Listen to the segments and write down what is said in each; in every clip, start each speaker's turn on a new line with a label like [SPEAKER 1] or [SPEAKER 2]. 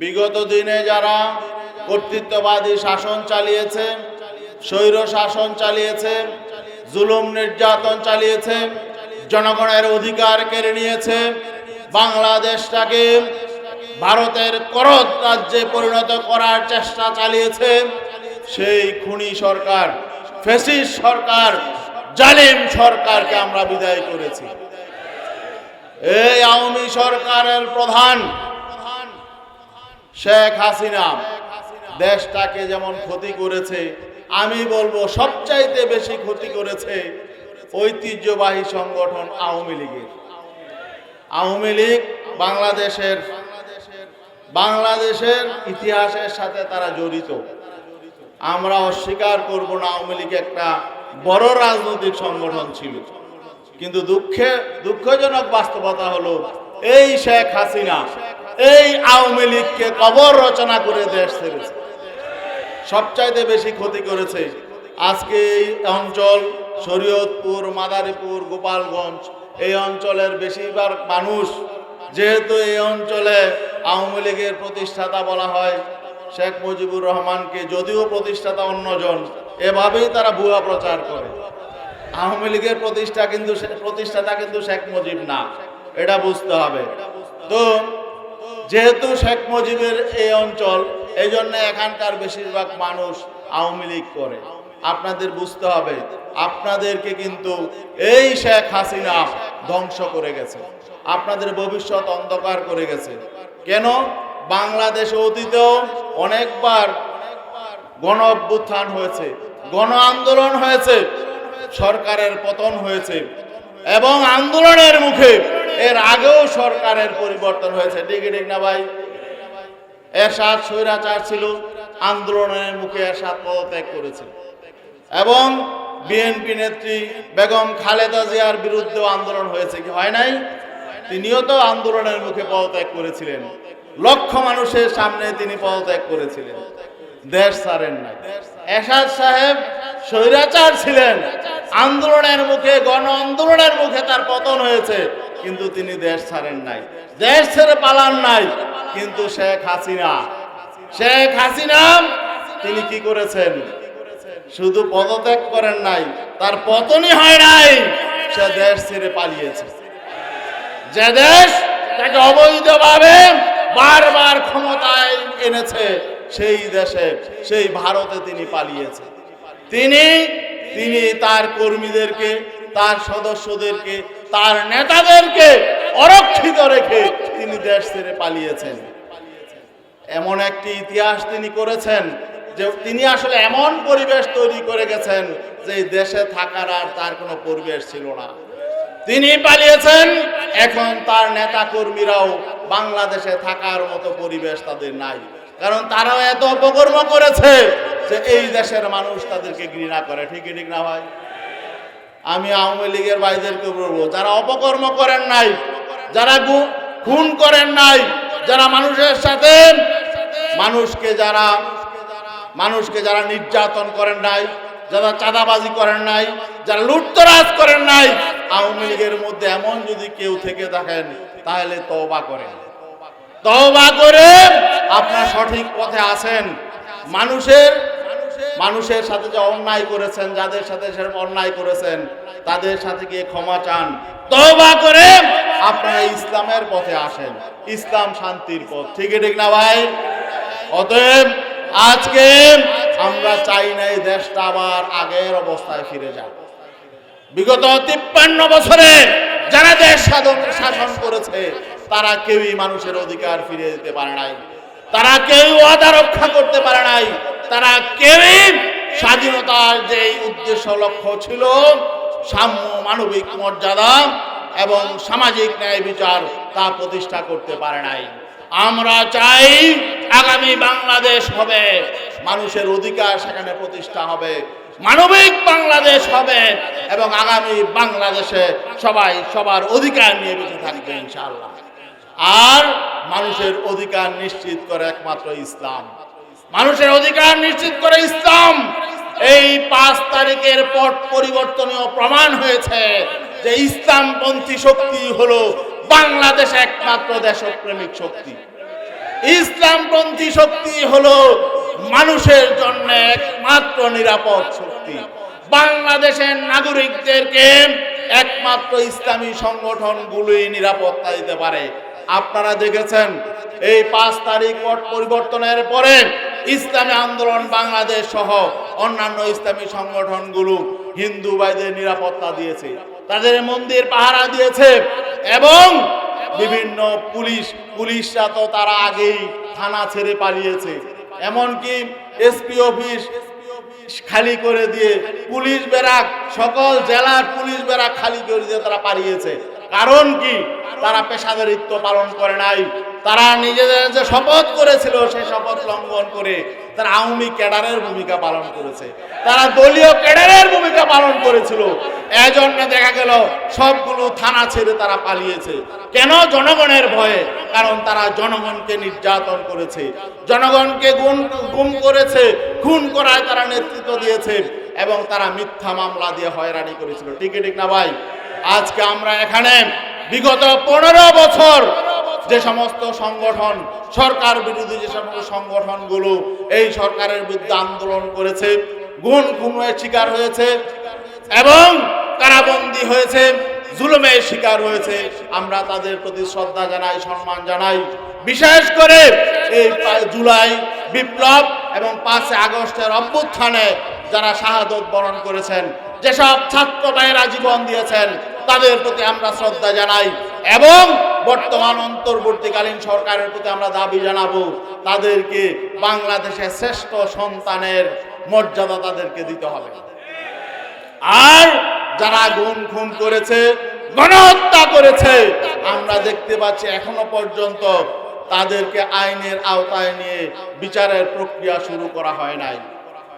[SPEAKER 1] বিগত দিনে যারা কর্তৃত্ববাদী শাসন চালিয়েছে, স্বৈর শাসন চালিয়েছে, জুলুম নির্যাতন চালিয়েছে, জনগণের অধিকার কেড়ে নিয়েছে, বাংলাদেশটাকে ভারতের করদ রাজ্যে পরিণত করার চেষ্টা চালিয়েছে, সেই খুনি সরকার ফেসিস সরকার, জালিম সরকারকে আমরা বিদায় করেছি। এই আওয়ামী সরকারের প্রধান শেখ হাসিনা, দেশটাকে যেমন ক্ষতি করেছে, আমি বলব সবচাইতে বেশি ক্ষতি করেছে ঐতিহ্যবাহী সংগঠন আওয়ামী লীগের। আওয়ামী লীগ বাংলাদেশের বাংলাদেশের ইতিহাসের সাথে তারা জড়িত। আমরা অস্বীকার করব না আওয়ামী লীগ একটা বড় রাজনৈতিক সংগঠন ছিল। কিন্তু দুঃখে, দুঃখজনক বাস্তবতা হলো এই শেখ হাসিনা এই আওয়ামী লীগকে কবর রচনা করে দেশ ছেড়েছে। সবচাইতে বেশি ক্ষতি করেছে আজকে এই অঞ্চল, শরীয়তপুর, মাদারীপুর, গোপালগঞ্জ, এই অঞ্চলের বেশিরভাগ মানুষ যেহেতু এই অঞ্চলে আওয়ামী লীগের প্রতিষ্ঠাতা বলা হয়, শেখ মুজিবুর রহমানকে যদিও প্রতিষ্ঠাতা অন্যজন, এভাবেই তারা ভুয়া প্রচার করে। আওয়ামী লীগের প্রতিষ্ঠা কিন্তু প্রতিষ্ঠাতা কিন্তু শেখ মুজিব না, এটা বুঝতে হবে। তো যেহেতু শেখ মুজিবের এই অঞ্চল এই জন্য এখানকার বেশিরভাগ মানুষ আওয়ামী লীগ করে। আপনাদের বুঝতে হবে, আপনাদেরকে কিন্তু এই শেখ হাসিনা ধ্বংস করে গেছে। আপনাদের ভবিষ্যৎ অন্ধকার করে গেছে। কেন? বাংলাদেশ অতীতেও অনেকবার গণ অভ্যুত্থান হয়েছে, গণ আন্দোলন হয়েছে, সরকারের পতন হয়েছে এবং আন্দোলনের মুখে এর আগেও সরকারের পরিবর্তন হয়েছে। ঠিক ঠিক না ভাই? এরশাদ স্বৈরাচার ছিল, আন্দোলনের মুখে এরশাদ পদত্যাগ করেছে এবং বিএনপি নেত্রী বেগম খালেদা জিয়ার বিরুদ্ধেও আন্দোলন হয়েছে, কি হয় নাই? তিনিও তো আন্দোলনের মুখে পদত্যাগ করেছিলেন। লক্ষ মানুষের সামনে তিনি পদত্যাগ করেছিলেন। দেশ ছাড়েন নাই। এরশাদ সাহেব স্বৈরাচার ছিলেন। আন্দোলনের মুখে গণ আন্দোলনের মুখে তার পতন হয়েছে। কিন্তু তিনি দেশ ছাড়েন নাই। দেশ ছেড়ে পালান নাই, কিন্তু শেখ হাসিনা। শেখ হাসিনা, তিনি কি করেছেন? শুধু পদত্যাগ করেন নাই, তার পতনই হয় নাই, সে দেশ ছেড়ে পালিয়েছে। যে দেশ তাকে অবৈধভাবে বারবার ক্ষমতায় এনেছে, সেই দেশে, সেই ভারতে তিনি পালিয়েছে। তিনি তিনি তার কর্মীদেরকে, তার সদস্যদেরকে তার নেতাদেরকে অরক্ষিত রেখে তিনি দেশ ছেড়ে পালিয়েছেন। এমন একটি ইতিহাস তিনি করেছেন যে তিনি আসলে এমন পরিবেশ তৈরি করে গেছেন যে দেশে থাকার আর তার কোনো পরিবেশ ছিল না। তিনি পালিয়েছেন, এখন তার নেতা কর্মীরাও বাংলাদেশে থাকার মতো পরিবেশ তাদের নাই। কারণ তারাও এত অপকর্ম করেছে যে এই দেশের মানুষ তাদেরকে ঘৃণা করে। ঠিকই ঠিক না ভাই? আমি আওয়ামী লীগের ভাইদেরকে বলব, যারা অপকর্ম করেন নাই, যারা খুন করেন নাই, যারা মানুষের সাথে, মানুষকে যারা মানুষকে যারা নির্যাতন করেন নাই, যারা চাঁদাবাজি করেন নাই, যারা লুটতরাজ করেন নাই, আওয়ামী লীগের মধ্যে এমন যদি কেউ থেকে থাকেন, তাহলে তওবা করেন। তওবা করে আপনার সঠিক পথে আছেন। মানুষের মানুষের সাথে যে অন্যায় করেছেন, যাদের সাথে সেরকম অন্যায় করেছেন, তাদের সাথে গিয়ে ক্ষমা চান। তওবা করে আপনারা ইসলামের পথে আসেন। ইসলাম শান্তির পথ। ঠিক ঠিক না ভাই? অতএব আজকে আমরা চাই না এই দেশটা আবার আগের অবস্থায় ফিরে যাক। বিগত তিপ্পান্ন বছরে যারা দেশ সাধন, শাসন করেছে, তারা কেউই মানুষের অধিকার ফিরে দিতে পারে নাই। তারা কেউ ওয়াদা রক্ষা করতে পারে নাই। তারা কেউই স্বাধীনতার যে উদ্দেশ্য লক্ষ্য ছিল, সাম্য মানবিক মর্যাদা এবং সামাজিক ন্যায় বিচার তা প্রতিষ্ঠা করতে পারে নাই। আমরা চাই আগামী বাংলাদেশ হবে, মানুষের অধিকার সেখানে প্রতিষ্ঠা হবে, মানবিক বাংলাদেশ হবে এবং আগামী বাংলাদেশে সবাই সবার অধিকার নিয়ে বেঁচে থাকবে ইনশাআল্লাহ। আর মানুষের অধিকার নিশ্চিত করে একমাত্র ইসলাম। মানুষের অধিকার নিশ্চিত করে ইসলাম। এই পাঁচ তারিখের পট পরিবর্তনীয় প্রমাণ হয়েছে যে ইসলামপন্থী শক্তি হলো বাংলাদেশ একমাত্র দেশপ্রেমিক শক্তি। ইসলামপন্থী শক্তি হলো মানুষের জন্য একমাত্র নিরাপদ শক্তি। বাংলাদেশের নাগরিকদেরকে একমাত্র ইসলামী সংগঠনগুলোই নিরাপত্তা দিতে পারে। আপনারা দেখেছেন, এই পাঁচ তারিখ পট পরিবর্তনের পরে ইসলামী আন্দোলন বাংলাদেশ সহ অন্যান্য ইসলামী সংগঠনগুলো হিন্দু ভাইদের নিরাপত্তা দিয়েছে, তাদের মন্দির পাহারা দিয়েছে এবং বিভিন্ন পুলিশ, পুলিশরা তো তারা আগেই থানা ছেড়ে পালিয়েছে। এমনকি এসপি অফিস খালি করে দিয়ে পুলিশ বেরাক সকল জেলার পুলিশ বেরাক খালি করে দিয়ে তারা পালিয়েছে। কারণ কি? তারা পেশাদারিত্ব পালন করে নাই। তারা নিজেদের যে শপথ করেছিল, সেই শপথ লঙ্ঘন করে তারা আওয়ামী ক্যাডারের ভূমিকা পালন করেছে। তারা দলীয় ক্যাডারের ভূমিকা পালন করেছিল। এজন্য দেখা গেল, সবগুলো থানা ছেড়ে তারা পালিয়েছে। কেন? জনগণের ভয়ে। কারণ তারা জনগণকে নির্যাতন করেছে। জনগণকে গুম গুম করেছে। খুন করায় তারা নেতৃত্ব দিয়েছে এবং তারা মিথ্যা মামলা দিয়ে হয়রানি করেছিল। ঠিক না ভাই? আজকে আমরা এখানে বিগত পনেরো বছর যে সমস্ত সংগঠন, সরকার বিরোধী যে সমস্ত সংগঠনগুলো এই সরকারের বিরুদ্ধে আন্দোলন করেছে গুণ খুনের শিকার হয়েছে এবং কারাবন্দী হয়েছে, জুলুমের শিকার হয়েছে, আমরা তাদের প্রতি শ্রদ্ধা জানাই, সম্মান জানাই। বিশেষ করে এই জুলাই বিপ্লব এবং পাঁচই আগস্টের অভ্যুত্থানে যারা শাহাদত বরণ করেছেন, যেসব ছাত্র ভাইয়েরা জীবন দিয়েছেন, তাদের প্রতি আমরা শ্রদ্ধা জানাই এবং বর্তমান অন্তর্বর্তীকালীন সরকারের প্রতি আমরা দাবি জানাব, তাদেরকে বাংলাদেশের শ্রেষ্ঠ সন্তানের মর্যাদা তাদেরকে দিতে হবে। আর যারা গুম খুন করেছে, গণহত্যা করেছে, আমরা দেখতে পাচ্ছি এখনও পর্যন্ত তাদেরকে আইনের আওতায় নিয়ে বিচারের প্রক্রিয়া শুরু করা হয় নাই।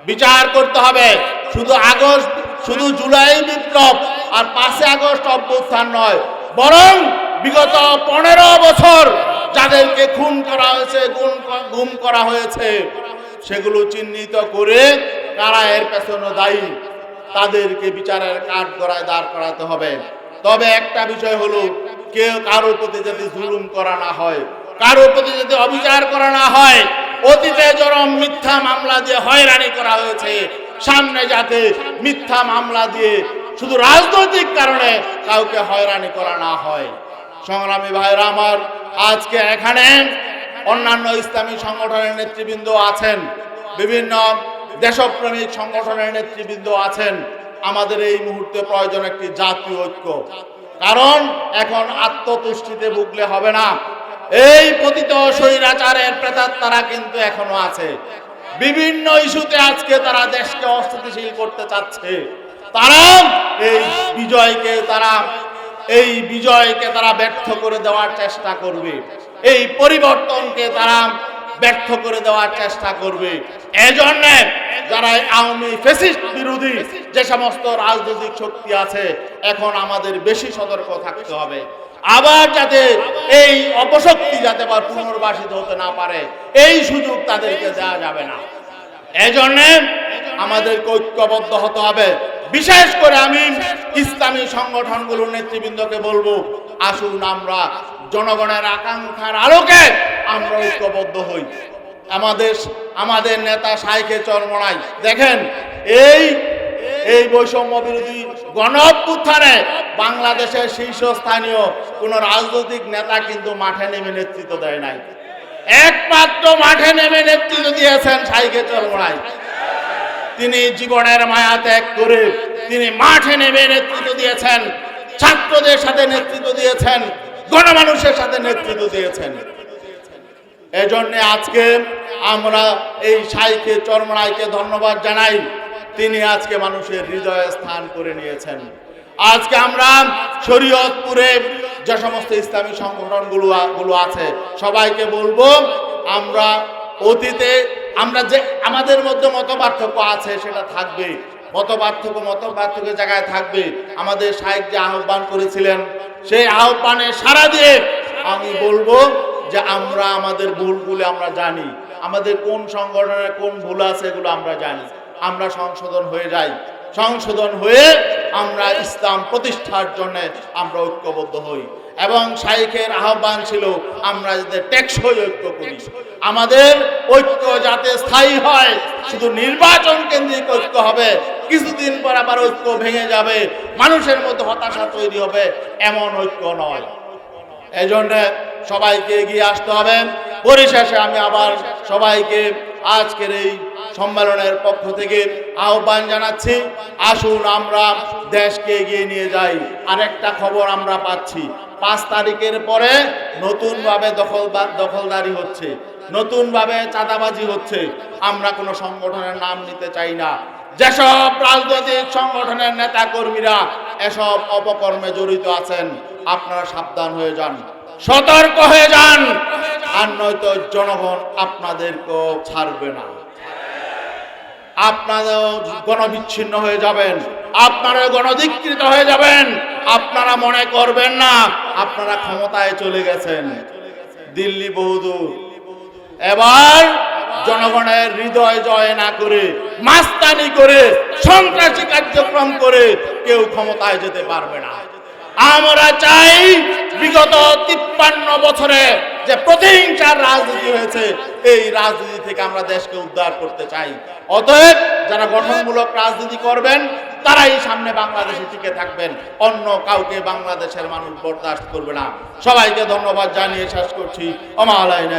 [SPEAKER 1] বিচার করতে হবে। শুধু আগস্ট, শুধু জুলাই বিপ্লব আর পাঁচই আগস্ট অভ্যুত্থান নয়, বরং বিগত পনেরো বছর যাদেরকে খুন করা হয়েছে, গুম গুম করা হয়েছে, সেগুলো চিহ্নিত করে কারা এর পেছনে দায়ী। তাদেরকে বিচারের কাঠ গড়ায় দাঁড় করাতে হবে। তবে একটা বিষয় হলো, কেউ কারোর প্রতি যদি জুলুম করা না হয়, কারোর প্রতি যদি অবিচার করা না হয়, অতীতে জরম মিথ্যা মামলা দিয়ে হয়রানি করা হয়েছে। সামনে যাতে মিথ্যা মামলা দিয়ে শুধু রাজনৈতিক কারণে কাউকে হয়রানি করা না হয়। সংগ্রামী ভাইরা আমার, আজকে এখানে অন্যান্য ইসলামী সংগঠনের নেতৃবৃন্দ আছেন, বিভিন্ন দেশপ্রেমিক সংগঠনের নেতৃবৃন্দ আছেন। আমাদের এই মুহূর্তে প্রয়োজন একটি জাতীয় ঐক্য। কারণ এখন আত্মতুষ্টিতে ভুগলে হবে না। এই পতিত স্বৈরাচারের প্রেতাত্মারা কিন্তু এখনও আছে। বিভিন্ন ইস্যুতে আজকে তারা দেশকে অস্থিতিশীল করতে চাচ্ছে। তারা এই বিজয়কে তারা এই বিজয়কে তারা ব্যর্থ করে দেওয়ার চেষ্টা করবে। এই পরিবর্তনকে তারা ব্যর্থ করে দেওয়ার চেষ্টা করবে। এজন্য যারা আওয়ামী ফেসিস্ট বিরোধী যে সমস্ত রাজনৈতিক শক্তি আছে, এখন আমাদের বেশি সতর্ক থাকতে হবে। আবার যাতে এই অপশক্তি যাতে আবার পুনর্বাসিত হতে না পারে, এই সুযোগ তাদেরকে দেওয়া যাবে না। এজন্য আমাদেরকে ঐক্যবদ্ধ হতে হবে। বিশেষ করে আমি ইসলামী সংগঠনগুলোর নেতৃবৃন্দকে বলব, আসুন আমরা জনগণের আকাঙ্ক্ষার আলোকে আমরা ঐক্যবদ্ধ হই। আমাদের আমাদের নেতা সাইকে চরমনাই, দেখেন, এই এই বৈষম্য বিরোধী গণ অভ্যুত্থানে বাংলাদেশের শীর্ষস্থানীয় কোন রাজনৈতিক নেতা কিন্তু মাঠে নেমে নেতৃত্ব দেয় নাই। একমাত্র মাঠে নেমে নেতৃত্ব দিয়েছেন সাইকে চরমনাই। তিনি জীবনের মায়া ত্যাগ করে তিনি মাঠে নেমে নেতৃত্ব দিয়েছেন, ছাত্রদের সাথে নেতৃত্ব দিয়েছেন, গণমানুষের সাথে নেতৃত্ব দিয়েছেন। এজন্য আজকে আমরা এই সাইকে চরমরাইকে ধন্যবাদ জানাই। তিনি আজকে মানুষের হৃদয়ে স্থান করে নিয়েছেন। আজকে আমরা শরীয়তপুরে যে সমস্ত ইসলামী সংগঠনগুলো গুলো আছে, সবাইকে বলব, আমরা অতীতে আমরা যে, আমাদের মধ্যে মত পার্থক্য আছে, সেটা থাকবে মত পার্থক্য মত পার্থক্যের জায়গায় থাকবে। আমাদের সাহেব যে আহ্বান করেছিলেন, সেই আহ্বানে সারা দিয়ে আমি বলব যে আমরা আমাদের ভুলগুলো আমরা জানি। আমাদের কোন সংগঠনের কোন ভুল আছে এগুলো আমরা জানি। আমরা সংশোধন হয়ে যাই। সংশোধন হয়ে আমরা ইসলাম প্রতিষ্ঠার জন্য আমরা ঐক্যবদ্ধ হই। এবং শাইখের আহ্বান ছিল, আমরা যাতে টেকসই ঐক্য করি। আমাদের ঐক্য যাতে স্থায়ী হয়, শুধু নির্বাচন কেন্দ্রিক ঐক্য হবে কিছুদিন পর আবার ঐক্য ভেঙে যাবে, মানুষের মধ্যে হতাশা তৈরি হবে, এমন ঐক্য নয়। এই জন্য সবাইকে এগিয়ে আসতে হবে। পরিশেষে আমি আবার সবাইকে আজকের এই সম্মেলনের পক্ষ থেকে আহ্বান জানাচ্ছি, আসুন আমরা দেশকে এগিয়ে নিয়ে যাই। আরেকটা খবর আমরা পাচ্ছি, পাঁচ তারিখের পরে নতুনভাবে দখল দখলদারি হচ্ছে, নতুনভাবে চাঁদাবাজি হচ্ছে। আমরা কোনো সংগঠনের নাম নিতে চাই না। যেসব রাজনৈতিক সংগঠনের নেতা কর্মীরা এসব অপকর্মে জড়িত আছেন, আপনারা সাবধান হয়ে যান, সতর্ক হয়ে যান, আর নয়তো জনগণ আপনাদেরকেও ছাড়বে না। আপনারাও গণবিচ্ছিন্ন হয়ে যাবেন আপনারা গণধিকৃত হয়ে যাবেন, আপনারা মনে করবেন না, আপনারা ক্ষমতায় চলে গেছেন। দিল্লি বহুদূর এবার জনগণের হৃদয় জয় না করে মাস্তানি করে, সন্ত্রাসী কার্যক্রম করে কেউ ক্ষমতায় যেতে পারবে না। আমরা চাই বিগত তিপ্পান্ন বছরে যে প্রতিহিংসার রাজনীতি হয়েছে, এই রাজনীতি থেকে আমরা দেশকে উদ্ধার করতে চাই। অতএব যারা গঠনমূলক রাজনীতি করবেন, তারাই সামনে বাংলাদেশে টিকে থাকবেন। অন্য কাউকে বাংলাদেশের মানুষ বরদাস্ত করবে না। সবাইকে ধন্যবাদ জানিয়ে শেষ করছি। অমালাইনা